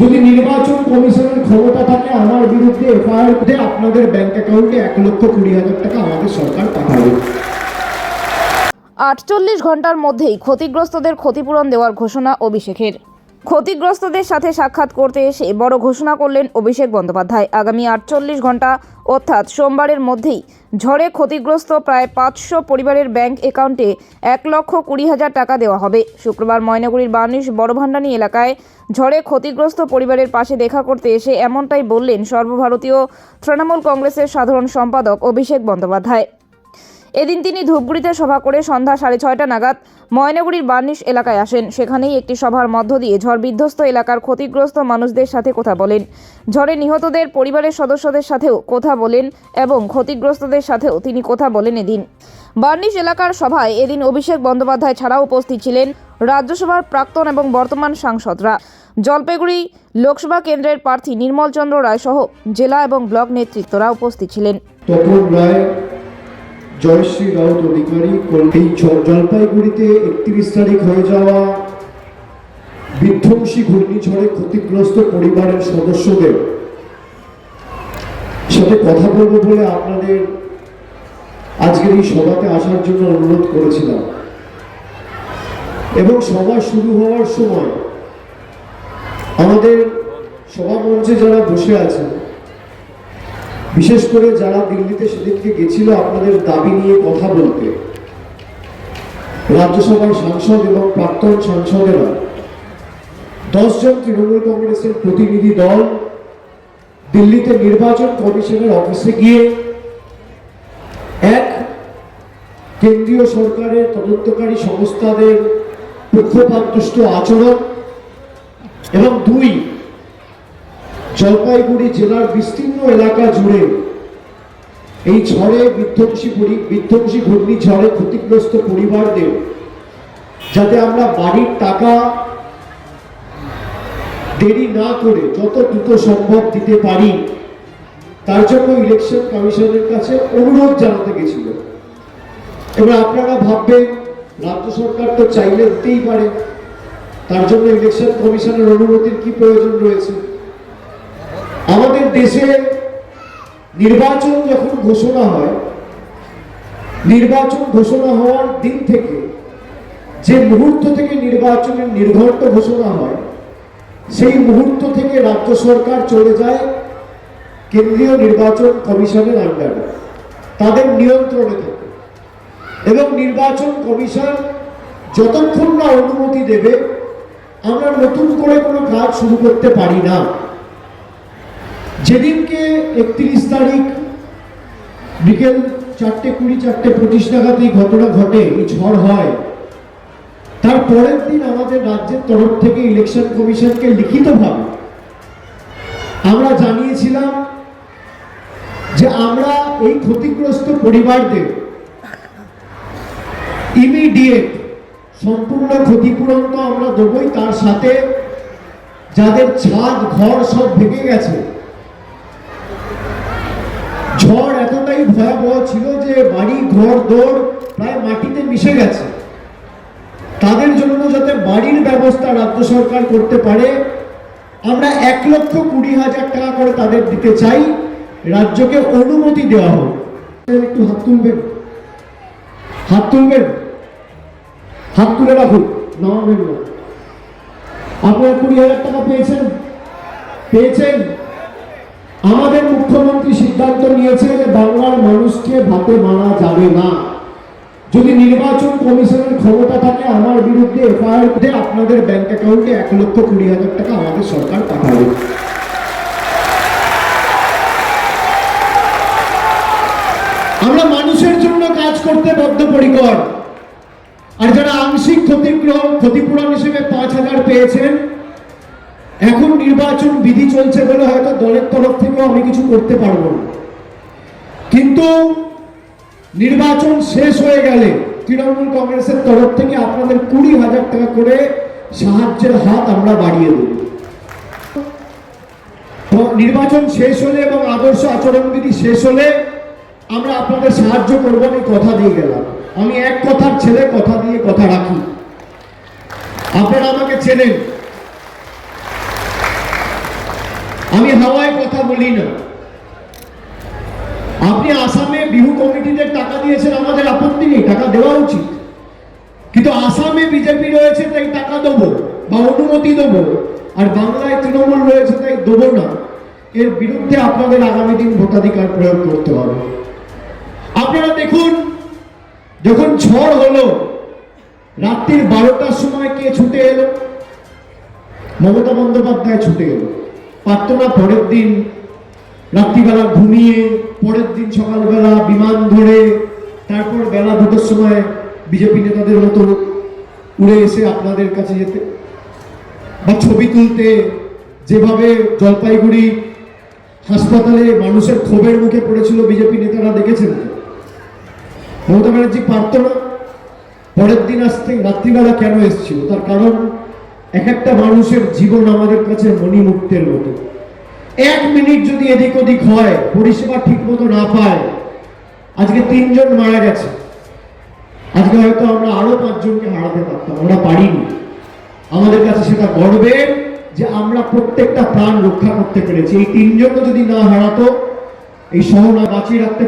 যদি নির্বাচন কমিশনের ক্ষমতা থাকে, আমার বিরুদ্ধে এফআইআর আপনাদের ব্যাংক অ্যাকাউন্টে এক লক্ষ কুড়ি হাজার টাকা আমাদের সরকার পাঠাবে। আটচল্লিশ ঘণ্টার মধ্যেই ক্ষতিগ্রস্তদের ক্ষতিপূরণ দেওয়ার ঘোষণা অভিষেকের। ক্ষতিগ্রস্তদের সাথে সাক্ষাৎ করতে এসে বড় ঘোষণা করলেন অভিষেক বন্দ্যোপাধ্যায়। আগামী আটচল্লিশ ঘণ্টা, অর্থাৎ সোমবারের মধ্যেই, ঝড়ে ক্ষতিগ্রস্ত প্রায় পাঁচশো পরিবারের ব্যাংক অ্যাকাউন্টে এক লক্ষ কুড়ি হাজার টাকা দেওয়া হবে। শুক্রবার ময়নাগুড়ির বার্নিশ বড়ভান্ডানি এলাকায় ঝড়ে ক্ষতিগ্রস্ত পরিবারের পাশে দেখা করতে এসে এমনটাই বললেন সর্বভারতীয় তৃণমূল কংগ্রেসের সাধারণ সম্পাদক অভিষেক বন্দ্যোপাধ্যায়। এদিন তিনি ধূপগুড়িতে সভা করে সন্ধ্যা সাড়ে ছয়টা নাগাদ ময়নাগুড়ির বার্নিশ এলাকায় আসেন। সেখানেই একটি সভার মধ্য দিয়ে ঝড় বিধ্বস্ত এলাকার ক্ষতিগ্রস্ত মানুষদের সাথে কথা বলেন। ঝড়ে নিহতদের পরিবারের সদস্যদের সাথেও কথা বলেন এবং ক্ষতিগ্রস্তদের সাথেও তিনি কথা বলেন এদিন। বার্নিশ এলাকার সভায় এদিন অভিষেক বন্দ্যোপাধ্যায় ছাড়াও উপস্থিত ছিলেন রাজ্যসভার প্রাক্তন এবং বর্তমান সাংসদরা। জলপাইগুড়ি লোকসভা কেন্দ্রের প্রার্থী নির্মল চন্দ্র রায় সহ জেলা এবং ব্লক নেতৃত্বরা উপস্থিত ছিলেন। জয়শ্রী রাউত অধিকারী এই জলপাইগুড়িতে একত্রিশ তারিখ হয়ে যাওয়া বিধ্বংসী ঘূর্ণিঝড়ে ক্ষতিগ্রস্ত পরিবারের সদস্যদের সাথে কথা বলব বলে আপনাদের আজকের এই সভাতে আসার জন্য অনুরোধ করেছিলাম। এবং সভা শুরু হওয়ার সময় আমাদের সভা মঞ্চে যারা বসে আছেন বিশেষ করে যারা দিল্লিতে সেদিনকে গেছিল আপনাদের দাবি নিয়ে কথা বলতে। রাজ্যসভার সাংসদ এবং প্রাক্তন সাংসদেরা। দশজন তৃণমূল কংগ্রেসের প্রতিনিধি দল দিল্লিতে নির্বাচন কমিশনের অফিসে গিয়ে এক কেন্দ্রীয় সরকারের তদন্তকারী সংস্থাদের পক্ষপাতদুষ্ট আচরণ এবং দুই জলপাইগুড়ি জেলার বিস্তীর্ণ এলাকা জুড়ে এই ঝড়ে বিধ্বংসী বিধ্বংসী ঘূর্ণিঝড়ে ক্ষতিগ্রস্ত পরিবারদের যাতে আমরা বাড়ির টাকা দেরি না করে যত দ্রুত সম্ভব দিতে পারি, তার জন্য ইলেকশন কমিশনের কাছে অনুরোধ জানাতে গেছিল। এবার আপনারা ভাববেন, রাজ্য সরকার তো চাইলে দিতেই পারে। তার জন্য ইলেকশন কমিশনের অনুমতির কি প্রয়োজন রয়েছে? আমাদের দেশে নির্বাচন যখন ঘোষণা হয়, নির্বাচন ঘোষণা হওয়ার দিন থেকে যে মুহূর্ত থেকে নির্বাচনের নির্ঘণ্ট ঘোষণা হয়, সেই মুহূর্ত থেকে রাজ্য সরকার চলে যায় কেন্দ্রীয় নির্বাচন কমিশনের আন্ডারে, তাদের নিয়ন্ত্রণে থাকে। এবং নির্বাচন কমিশন যতক্ষণ না অনুমতি দেবে, আমরা নতুন করে কোনো কাজ শুরু করতে পারি না। যেদিনকে একত্রিশ তারিখ বিকেল চারটে কুড়ি, চারটে পঁচিশ নাগাদ এই ঘটনা ঘটে, এই ঝড় হয়, তার পরের দিন আমাদের রাজ্যের তরফ থেকে ইলেকশন কমিশনকে লিখিতভাবে আমরা জানিয়েছিলাম যে আমরা এই ক্ষতিগ্রস্ত পরিবারদের ইমিডিয়েট সম্পূর্ণ ক্ষতিপূরণ তো আমরা দেবই, তার সাথে যাদের ছাদ, ঘর সব ভেঙে গেছে ঝড় এতটাই ভয়াবহ ছিল যে বাড়ি, ঘর, দৌড় প্রায় মাটিতে মিশে গেছে। তাদের জন্য যাতে বাড়ির ব্যবস্থা রাজ্য সরকার করতে পারে, আমরা এক লক্ষ কুড়ি হাজার টাকা করে তাদের দিতে চাই। রাজ্যকে অনুমতি দেওয়া হোক। একটু হাত তুলবেন। হাত তুলবেন। হাত তুলে রাখুন। নামাবেন না। আপনারা কুড়ি হাজার টাকা পেয়েছেন। পেয়েছেন। আমাদের মুখ্যমন্ত্রী সিদ্ধান্ত নিয়েছে যে বাংলার মানুষকে ভাতে মারা যাবে না। যদি নির্বাচন কমিশনের ক্ষমতা থাকে, আমার বিরুদ্ধে এফআইআর আপনাদের ব্যাংক অ্যাকাউন্টে এক লক্ষ কুড়ি হাজার টাকা আমাদের সরকার পাঠাবে। আমরা মানুষের জন্য কাজ করতে বদ্ধপরিকর। আর যারা আংশিক ক্ষতিগ্রহণ ক্ষতিপূরণ হিসেবে পাঁচ হাজার পেয়েছেন এখন নির্বাচন বিধি চলছে বলে হয়তো দলের তরফ থেকেও আমি কিছু করতে পারব না। কিন্তু নির্বাচন শেষ হয়ে গেলে তৃণমূল কংগ্রেসের তরফ থেকে আপনাদের কুড়ি হাজার টাকা করে সাহায্যের হাত আমরা বাড়িয়ে দেব। নির্বাচন শেষ হলে এবং আদর্শ আচরণবিধি শেষ হলে আমরা আপনাদের সাহায্য করব আমি কথা দিয়ে গেলাম। আমি এক কথার ছেলে, কথা দিয়ে কথা রাখি। আপনারা আমাকে চেনেন। আমি হাওয়ায় কথা বলি না। আপনি আসামে বিহু কমিটিদের টাকা দিয়েছেন, আমাদের আপত্তি নেই, টাকা দেওয়া উচিত। কিন্তু আসামে বিজেপি রয়েছে, তাই টাকা দেবো বা অনুমতি দেবো, আর বাংলায় তৃণমূল রয়েছে, তাই দেবো না। এর বিরুদ্ধে আপনাদের আগামী দিন ভোটাধিকার প্রয়োগ করতে হবে। আপনারা দেখুন, যখন ঝড় হলো, রাত্রির বারোটার সময় কে ছুটে এলো? মমতা বন্দ্যোপাধ্যায় ছুটে এলো। পারত না পরের দিন রাত্রিবেলা ঘুমিয়ে, পরের দিন সকালবেলা বিমান ধরে, তারপর বেলা দুটোর সময় বিজেপি নেতাদের মতো উড়ে এসে আপনাদের কাছে যেতে বা ছবি তুলতে, যেভাবে জলপাইগুড়ি হাসপাতালে মানুষের ক্ষোভের মুখে পড়েছিল বিজেপি নেতারা দেখেছেন? মমতা ব্যানার্জি পারত না পরের দিন আসতে রাত্রিবেলা কেন এসেছিল তার কারণ এক একটা মানুষের জীবন আমাদের কাছে মণিমুক্তের মতো। এক মিনিট যদি এদিক ওদিক হয়, পরিষেবা ঠিক মতো না পায়, আজকে তিনজন মারা গেছে। আজকে হয়তো আমরা আরও পাঁচজনকে হারাতে পারতাম, আমরা পারিনি। আমাদের কাছে সেটা গর্বের যে আমরা প্রত্যেকটা প্রাণ রক্ষা করতে পেরেছি। এই তিনজনও যদি না হারাতো, এই শহর না বাঁচিয়ে রাখতে